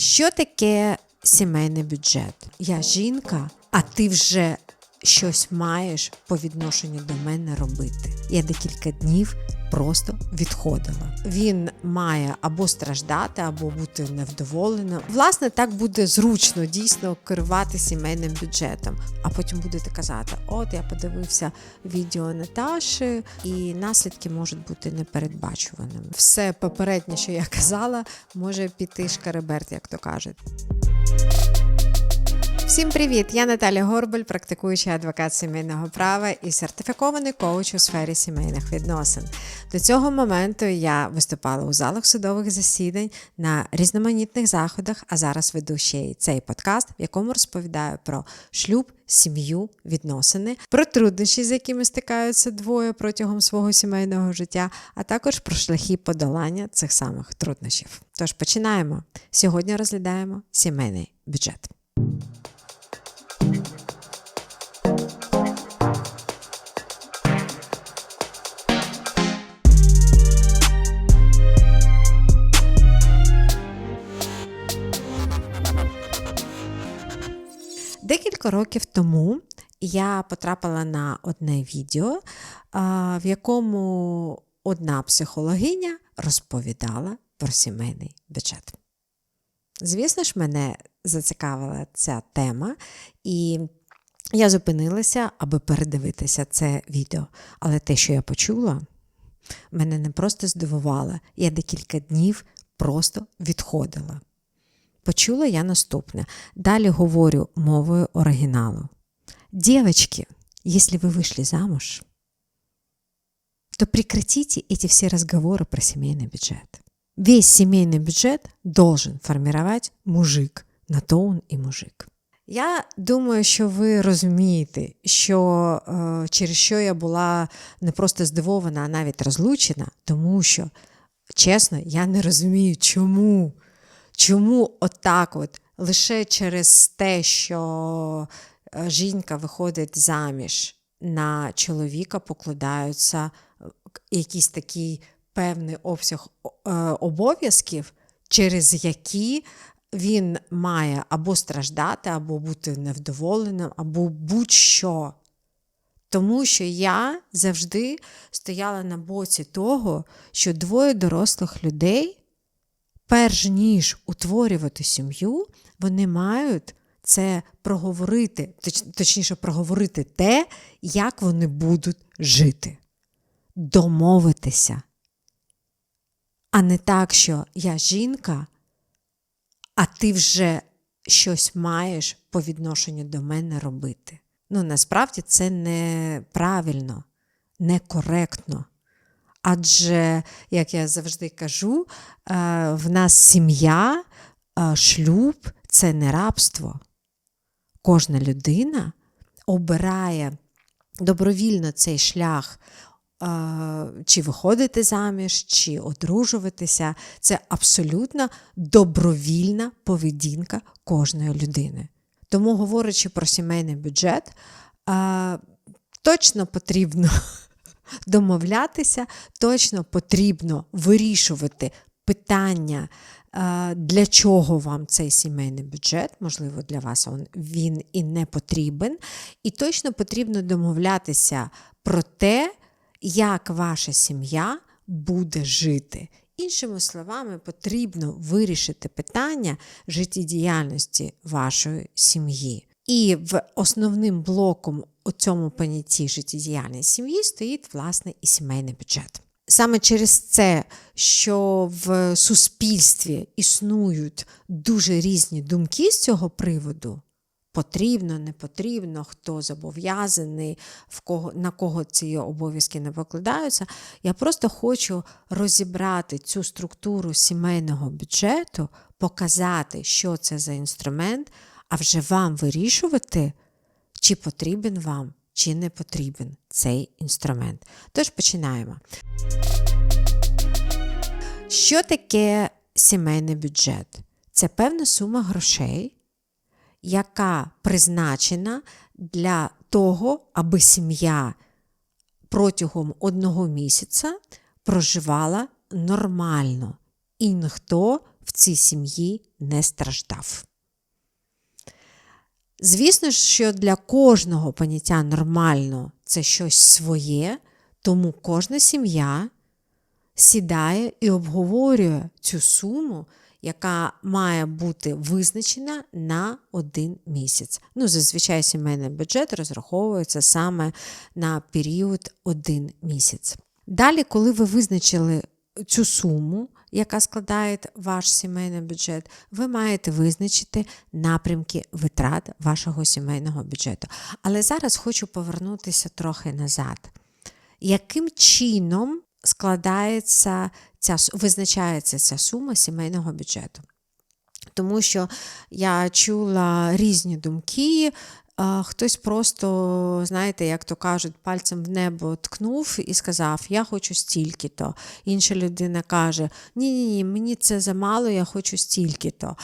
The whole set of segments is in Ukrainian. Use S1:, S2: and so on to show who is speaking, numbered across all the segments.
S1: Що таке сімейний бюджет? Я жінка, а ти вже щось маєш по відношенню до мене робити. Я декілька днів просто відходила. Він має або страждати, або бути невдоволеним. Власне, так буде зручно дійсно керувати сімейним бюджетом. А потім будете казати: от я подивився відео Наташі, і наслідки можуть бути непередбачуваними. Все попереднє, що я казала, може піти шкареберт, як то кажуть. Всім привіт! Я Наталя Горбель, практикуючий адвокат сімейного права і сертифікований коуч у сфері сімейних відносин. До цього моменту я виступала у залах судових засідань на різноманітних заходах, а зараз веду ще й цей подкаст, в якому розповідаю про шлюб, сім'ю, відносини, про труднощі, з якими стикаються двоє протягом свого сімейного життя, а також про шляхи подолання цих самих труднощів. Тож починаємо. Сьогодні розглядаємо сімейний бюджет. Декілька років тому я потрапила на одне відео, в якому одна психологиня розповідала про сімейний бюджет. Звісно ж, мене зацікавила ця тема, і я зупинилася, аби передивитися це відео. Але те, що я почула, мене не просто здивувало, я декілька днів просто відходила Почула я наступне. Далі говорю мовою оригіналу. Девочки, если вы вышли замуж, то прекратите эти все разговоры про семейный бюджет. Весь семейный бюджет должен формировать мужик. На то он і мужик. Я думаю, що ви розумієте, що е, через що я була не просто здивована, а навіть розлучена, тому що, чесно, я не розумію, чому. Чому отак от лише через те, що е, жінка виходить заміж на чоловіка, покладаються е, якийсь такий певний обсяг е, обов'язків, через які він має або страждати, або бути невдоволеним, або будь-що. Тому що я завжди стояла на боці того, що двоє дорослих людей перш ніж утворювати сім'ю, вони мають це проговорити, точніше, проговорити те, як вони будуть жити, домовитися. А не так, що я жінка, а ти вже щось маєш по відношенню до мене робити. Ну, насправді це неправильно, некоректно. Адже, як я завжди кажу, е, в нас сім'я, е, шлюб це не рабство. Кожна людина обирає добровільно цей шлях, е, чи виходити заміж, чи одружуватися. Це абсолютно добровільна поведінка кожної людини. Тому, говорячи про сімейний бюджет, точно потрібно домовлятися, точно потрібно вирішувати питання, е, для чого вам цей сімейний бюджет, можливо, для вас він і не потрібен. І точно потрібно домовлятися про те, як ваша сім'я буде жити. Іншими словами, потрібно вирішити питання життєдіяльності вашої сім'ї. І в основним блоком у цьому понятті життєдіяльної сім'ї стоїть власне і сімейний бюджет. Саме через це, що в суспільстві існують дуже різні думки з цього приводу. Потрібно, не потрібно, хто зобов'язаний, в кого, на кого ці обов'язки не покладаються. Я просто хочу розібрати цю структуру сімейного бюджету, показати, що це за інструмент, а вже вам вирішувати, чи потрібен вам, чи не потрібен цей інструмент. Тож починаємо. Що таке сімейний бюджет? Це певна сума грошей, яка призначена для того, аби сім'я протягом одного місяця проживала нормально, і ніхто в цій сім'ї не страждав. Звісно, що для кожного поняття нормально це щось своє, тому кожна сім'я сідає і обговорює цю суму, яка має бути визначена на один місяць. Ну, зазвичай сімейний бюджет розраховується саме на період один місяць. Далі, коли ви визначили цю суму, яка складає ваш сімейний бюджет, ви маєте визначити напрямки витрат вашого сімейного бюджету. Але зараз хочу повернутися трохи назад. Яким чином складається ця визначається ця сума сімейного бюджету? Тому що я чула різні думки, Хтось просто, знаєте, як то кажуть, пальцем в небо ткнув і сказав, я хочу стільки-то. Інша людина каже, ні-ні, ні мені це замало, я хочу стільки-то.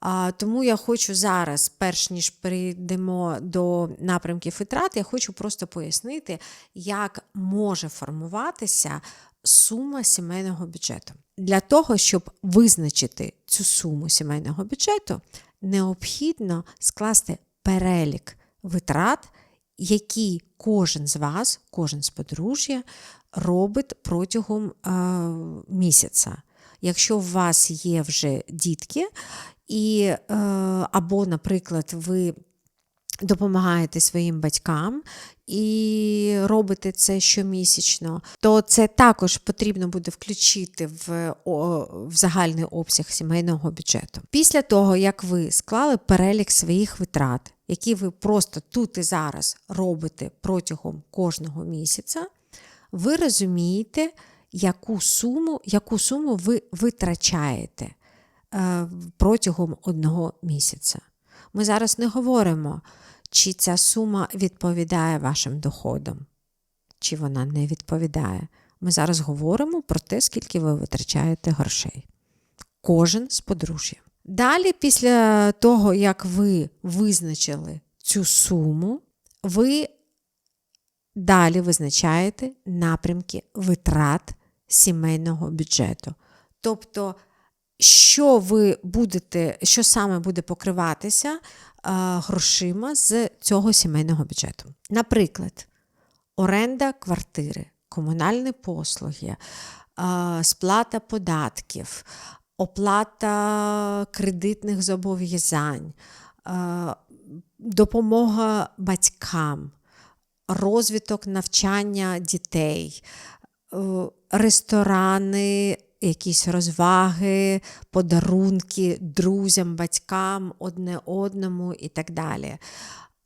S1: А, Тому я хочу зараз, перш ніж перейдемо до напрямків витрат, я хочу просто пояснити, як може формуватися сума сімейного бюджету. Для того, щоб визначити цю суму сімейного бюджету, необхідно скласти перелік витрат, які кожен з вас, кожен з подружжя робить протягом е, місяця. Якщо у вас є вже дітки, і, е, або, наприклад, ви допомагаєте своїм батькам і робите це щомісячно, то це також потрібно буде включити в, в загальний обсяг сімейного бюджету. Після того, як ви склали перелік своїх витрат, які ви просто тут і зараз робите протягом кожного місяця, ви розумієте, яку суму, яку суму ви витрачаєте е, протягом одного місяця. Ми зараз не говоримо, чи ця сума відповідає вашим доходам, чи вона не відповідає. Ми зараз говоримо про те, скільки ви витрачаєте грошей. Кожен з подружжя. Далі, після того, як ви визначили цю суму, ви далі визначаєте напрямки витрат сімейного бюджету. Тобто, що ви будете, що саме буде покриватися грошима з цього сімейного бюджету. Наприклад, оренда квартири, комунальні послуги, сплата податків, оплата кредитних зобов'язань, допомога батькам, розвиток навчання дітей, ресторани якісь розваги, подарунки друзям, батькам, одне одному і так далі.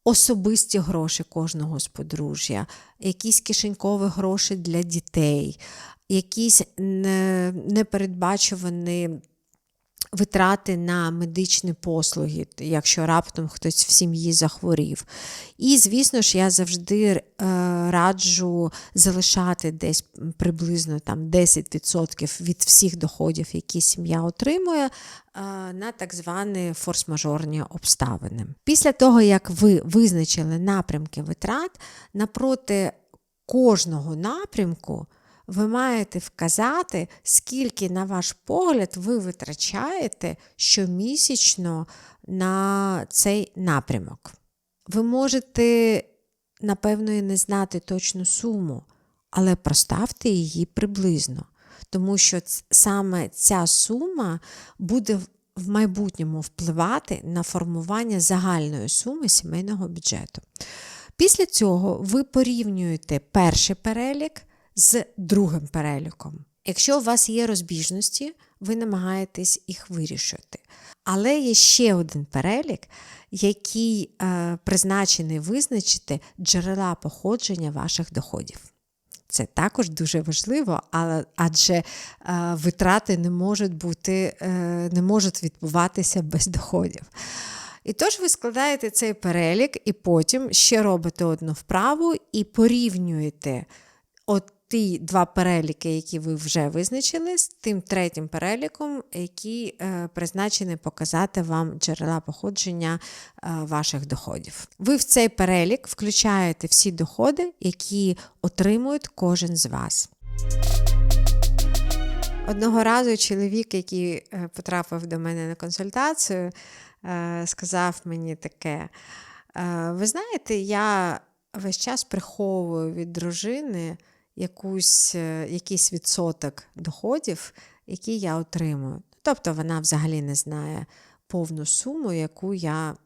S1: Особисті гроші кожного з подружжя, якісь кишенькові гроші для дітей, якісь непередбачувані витрати на медичні послуги, якщо раптом хтось в сім'ї захворів. І, звісно ж, я завжди е, раджу залишати десь приблизно там 10% від всіх доходів, які сім'я отримує. Е, на так звані форс-мажорні обставини. Після того, як ви визначили напрямки витрат, напроти кожного напрямку ви маєте вказати, скільки, на ваш погляд, ви витрачаєте щомісячно на цей напрямок. Ви можете, напевно, і не знати точну суму, але проставте її приблизно. Тому що саме ця сума буде в майбутньому впливати на формування загальної суми сімейного бюджету. Після цього ви порівнюєте перший перелік з другим переліком. Якщо у вас є розбіжності, ви намагаєтесь їх вирішити. Але є ще один перелік, який е, призначений визначити джерела походження ваших доходів. Це також дуже важливо, але адже е, витрати не можуть бути, е, не можуть відбуватися без доходів. І тож ви складаєте цей перелік, і потім ще робите одну вправу і порівнюєте от ті два переліки, які ви вже визначили, з тим третім переліком, який е, призначений показати вам джерела походження е, ваших доходів. Ви в цей перелік включаєте всі доходи, які отримують кожен з вас. Одного разу чоловік, який е, потрапив до мене на консультацію, сказав мені таке: «Е, ви знаєте, я весь час приховую від дружини якусь, е, якийсь відсоток доходів, які я отримую. Тобто вона взагалі не знає повну суму, яку я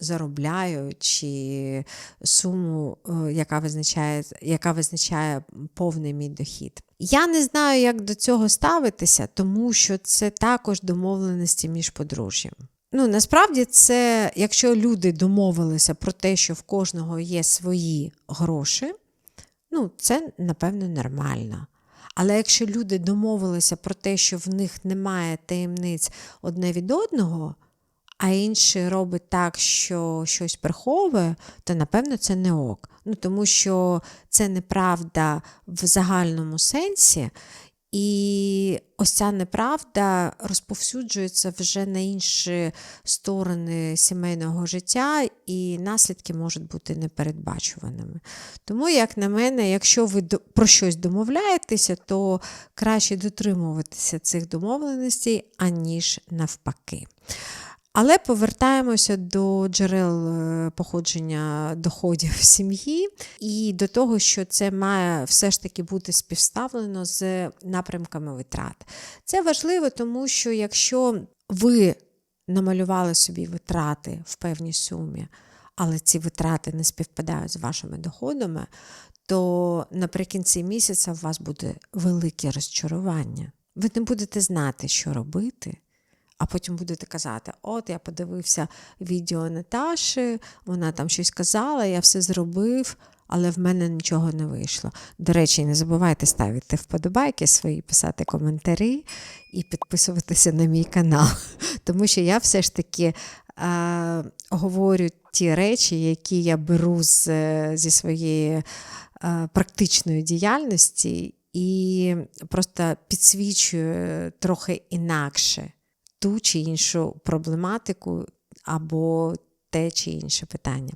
S1: заробляю, чи суму, е, яка визначає, яка визначає повний мій дохід. Я не знаю, як до цього ставитися, тому що це також домовленості між подружжям. Ну, насправді, це, якщо люди домовилися про те, що в кожного є свої гроші, ну, це, напевно, нормально. Але якщо люди домовилися про те, що в них немає таємниць одне від одного, а інший робить так, що щось приховує, то напевно це не ок. Ну, Тому що це неправда в загальному сенсі, і ось ця неправда розповсюджується вже на інші сторони сімейного життя, і наслідки можуть бути непередбачуваними. Тому, як на мене, якщо ви про щось домовляєтеся, то краще дотримуватися цих домовленостей, аніж навпаки. Але повертаємося до джерел е, походження доходів сім'ї і до того, що це має все ж таки бути співставлено з напрямками витрат. Це важливо, тому що якщо ви намалювали собі витрати в певній сумі, але ці витрати не співпадають з вашими доходами, то наприкінці місяця у вас буде велике розчарування. Ви не будете знати, що робити а потім будете казати: От я подивився відео Наташі, вона там щось казала, я все зробив, але в мене нічого не вийшло. До речі, не забувайте ставити вподобайки свої, писати коментарі і підписуватися на мій канал. Тому що я все ж таки е, говорю ті речі, які я беру з, зі своєї е, практичної діяльності. І просто підсвічую трохи інакше ту чи іншу проблематику або те чи інше питання.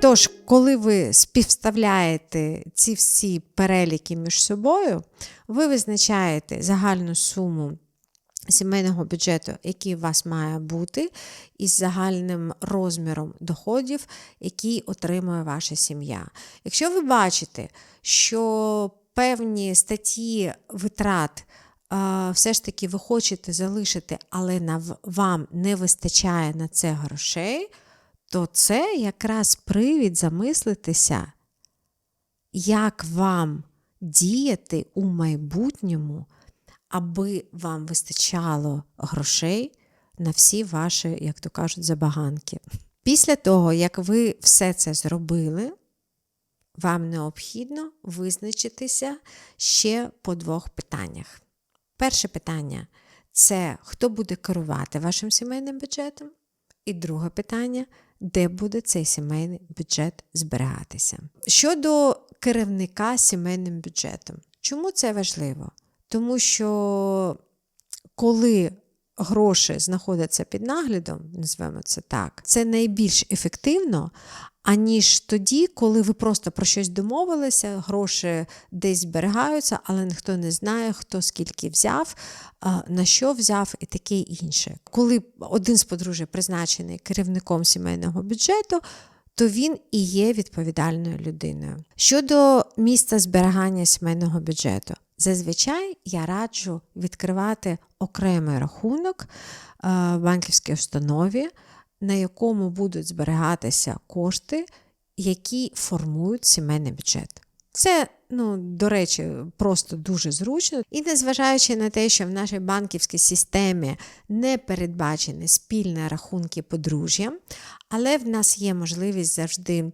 S1: Тож, коли ви співставляєте ці всі переліки між собою, ви визначаєте загальну суму сімейного бюджету, який у вас має бути, із загальним розміром доходів, який отримує ваша сім'я. Якщо ви бачите, що певні статті витрат все ж таки ви хочете залишити, але вам не вистачає на це грошей, то це якраз привід замислитися, як вам діяти у майбутньому, аби вам вистачало грошей на всі ваші, як то кажуть, забаганки. Після того, як ви все це зробили, вам необхідно визначитися ще по двох питаннях. Перше питання це хто буде керувати вашим сімейним бюджетом? І друге питання де буде цей сімейний бюджет зберігатися? Щодо керівника сімейним бюджетом, чому це важливо? Тому що коли гроші знаходяться під наглядом, назвемо це так, це найбільш ефективно, аніж тоді, коли ви просто про щось домовилися, гроші десь зберігаються, але ніхто не знає, хто скільки взяв, на що взяв і таке інше. Коли один з подружжя призначений керівником сімейного бюджету, то він і є відповідальною людиною. Щодо місця зберігання сімейного бюджету, зазвичай я раджу відкривати окремий рахунок в банківській установі на якому будуть зберігатися кошти, які формують сімейний бюджет. Це, ну, до речі, просто дуже зручно. І незважаючи на те, що в нашій банківській системі не передбачені спільні рахунки подружжя, але в нас є можливість завжди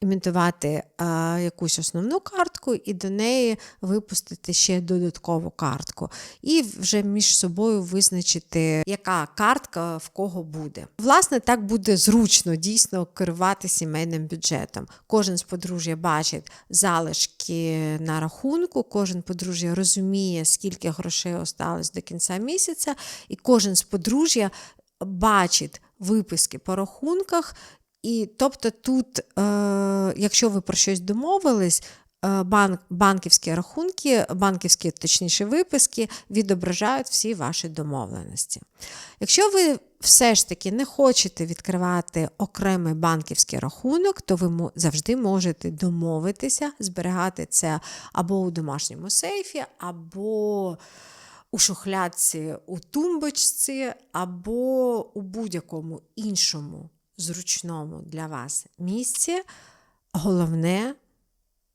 S1: імітувати а, якусь основну картку і до неї випустити ще додаткову картку. І вже між собою визначити, яка картка в кого буде. Власне, так буде зручно дійсно керувати сімейним бюджетом. Кожен з подружжя бачить залишки на рахунку, кожен подружжя розуміє, скільки грошей осталось до кінця місяця, і кожен з подружжя бачить виписки по рахунках. І тобто тут, е, якщо ви про щось домовились, е, банк, банківські рахунки, банківські, точніше, виписки відображають всі ваші домовленості. Якщо ви все ж таки не хочете відкривати окремий банківський рахунок, то ви завжди можете домовитися, зберігати це або у домашньому сейфі, або у шухлядці у тумбочці, або у будь-якому іншому зручному для вас місці. Головне,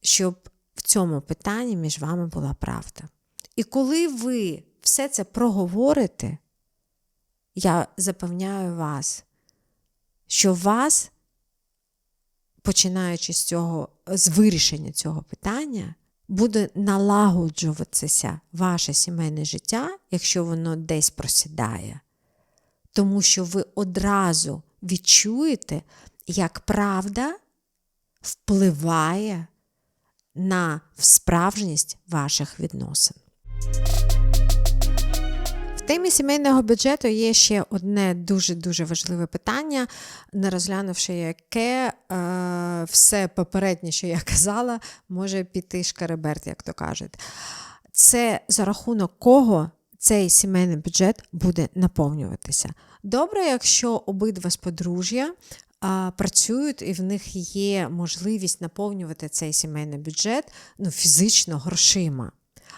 S1: щоб в цьому питанні між вами була правда. І коли ви все це проговорите, я запевняю вас, що вас, починаючи з цього, з вирішення цього питання, буде налагоджуватися ваше сімейне життя, якщо воно десь просідає. Тому що ви одразу відчуєте, як правда впливає на справжність ваших відносин. В темі сімейного бюджету є ще одне дуже-дуже важливе питання, не розглянувши яке е, все попереднє, що я казала, може піти шкареберт, як то кажуть. Це за рахунок кого цей сімейний бюджет буде наповнюватися. Добре, якщо обидва з подружжя працюють і в них є можливість наповнювати цей сімейний бюджет ну, фізично грошима.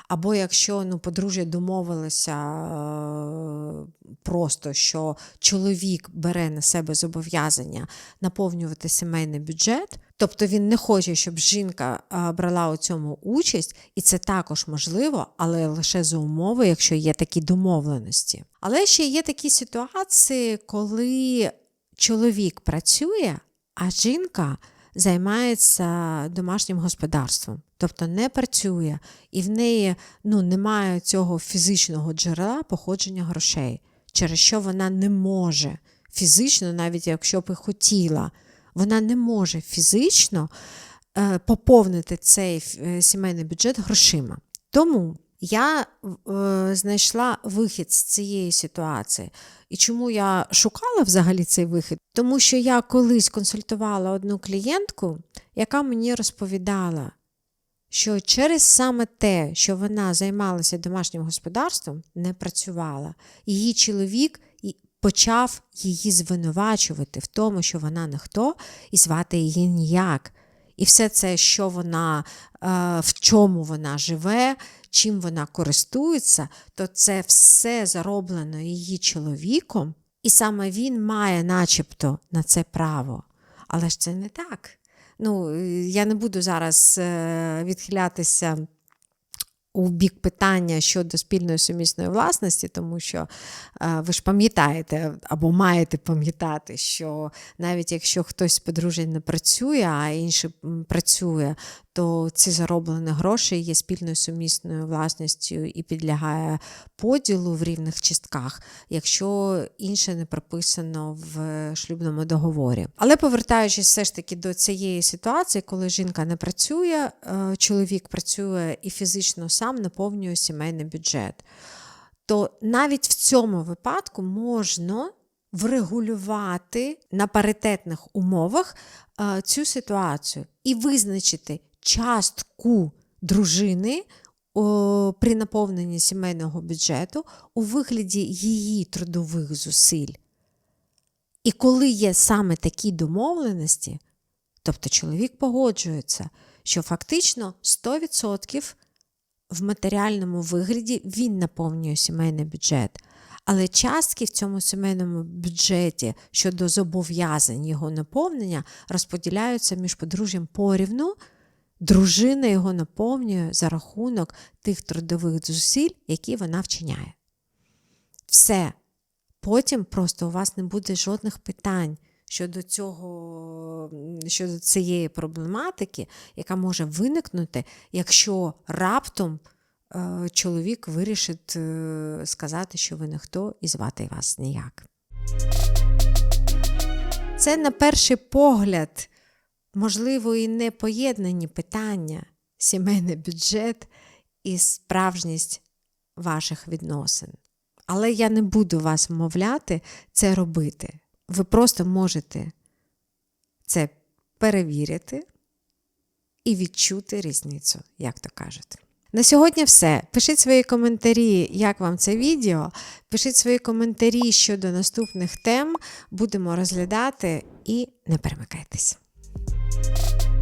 S1: Або якщо ну, подружжя домовилося е, просто, що чоловік бере на себе зобов'язання наповнювати сімейний бюджет, тобто він не хоче, щоб жінка брала у цьому участь, і це також можливо, але лише за умови, якщо є такі домовленості. Але ще є такі ситуації, коли чоловік працює, а жінка займається домашнім господарством, тобто не працює, і в неї ну, немає цього фізичного джерела походження грошей, через що вона не може фізично, навіть якщо б і хотіла, вона не може фізично е, поповнити цей е, сімейний бюджет грошима. Тому я е, знайшла вихід з цієї ситуації. І чому я шукала взагалі цей вихід? Тому що я колись консультувала одну клієнтку, яка мені розповідала, що через саме те, що вона займалася домашнім господарством, не працювала. Її чоловік почав її звинувачувати в тому, що вона ніхто, і звати її ніяк. І все це, що вона, е, в чому вона живе, чим вона користується, то це все зароблено її чоловіком, і саме він має начебто на це право. Але ж це не так. Ну, Я не буду зараз е, відхилятися у бік питання щодо спільної сумісної власності, тому що е, ви ж пам'ятаєте або маєте пам'ятати, що навіть якщо хтось з подружжя не працює, а інший працює, то ці зароблені гроші є спільною сумісною власністю і підлягає поділу в рівних частках, якщо інше не прописано в шлюбному договорі. Але повертаючись все ж таки до цієї ситуації, коли жінка не працює, е, чоловік працює і фізично сам наповнює сімейний бюджет, то навіть в цьому випадку можна врегулювати на паритетних умовах е, цю ситуацію і визначити частку дружини при наповненні сімейного бюджету у вигляді її трудових зусиль. І коли є саме такі домовленості, тобто чоловік погоджується, що фактично 100% в матеріальному вигляді він наповнює сімейний бюджет. Але частки в цьому сімейному бюджеті щодо зобов'язань його наповнення розподіляються між подружжям порівну. Дружина його наповнює за рахунок тих трудових зусиль, які вона вчиняє. Все. Потім просто у вас не буде жодних питань щодо цього, щодо цієї проблематики, яка може виникнути, якщо раптом е, чоловік вирішить е, сказати, що ви ніхто і звати вас ніяк. Це на перший погляд можливо, і не поєднані питання, сімейний бюджет і справжність ваших відносин. Але я не буду вас вмовляти це робити. Ви просто можете це перевірити, і відчути різницю, як то кажуть. На сьогодні все. Пишіть свої коментарі, як вам це відео. Пишіть свої коментарі щодо наступних тем. Будемо розглядати і не перемикайтесь. you